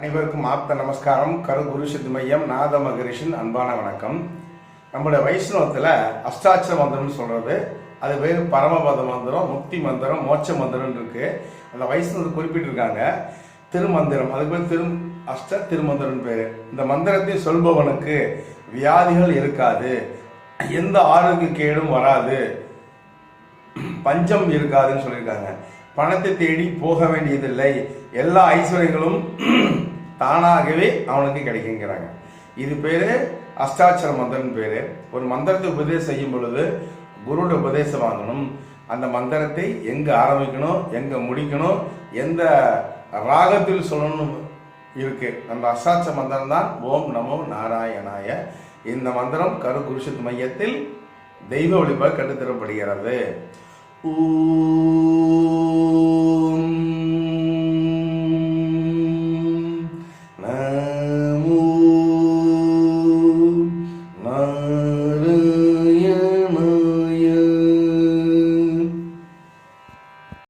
அனைவருக்கும் ஆப்த நமஸ்காரம். கரு குரு சித்து மையம் நாத மகரிஷின் அன்பான வணக்கம். நம்மளுடைய வைஷ்ணவத்தில் அஷ்டாட்சர மந்திரம்னு சொல்கிறது அது பேர் பரமபத மந்திரம் முக்தி மந்திரம் மோட்ச மந்திரம் இருக்குது அந்த வைஷ்ணவத்தை குறிப்பிட்டிருக்காங்க. திருமந்திரம் அதுக்கு பேர் திரு அஷ்ட திருமந்திரம் பேர். இந்த மந்திரத்தை சொல்பவனுக்கு வியாதிகள் இருக்காது. எந்த ஆரோக்கிய கேடும் வராது. பஞ்சம் இருக்காதுன்னு சொல்லியிருக்காங்க. பணத்தை தேடி போக வேண்டியதில்லை. எல்லா ஐஸ்வர்யங்களும் தானாகவே அவனுக்கு கிடைக்குங்கிறாங்க. இது பேரு அஷ்டாட்சர மந்திரம் பேரு. ஒரு மந்திரத்தை உபதேசம் செய்யும் பொழுது குருவோட உபதேசம் வாங்கணும். அந்த மந்திரத்தை எங்க ஆரம்பிக்கணும் எங்க முடிக்கணும் எந்த ராகத்தில் சொல்லணும் இருக்கு. அந்த அஷ்டாட்ச மந்திரம் தான் ஓம் நமோ நாராயணாய. இந்த மந்திரம் கரு குருஷத் மையத்தில் தெய்வ வழிபாடு கட்டுத்தரப்படுகிறது. ஊ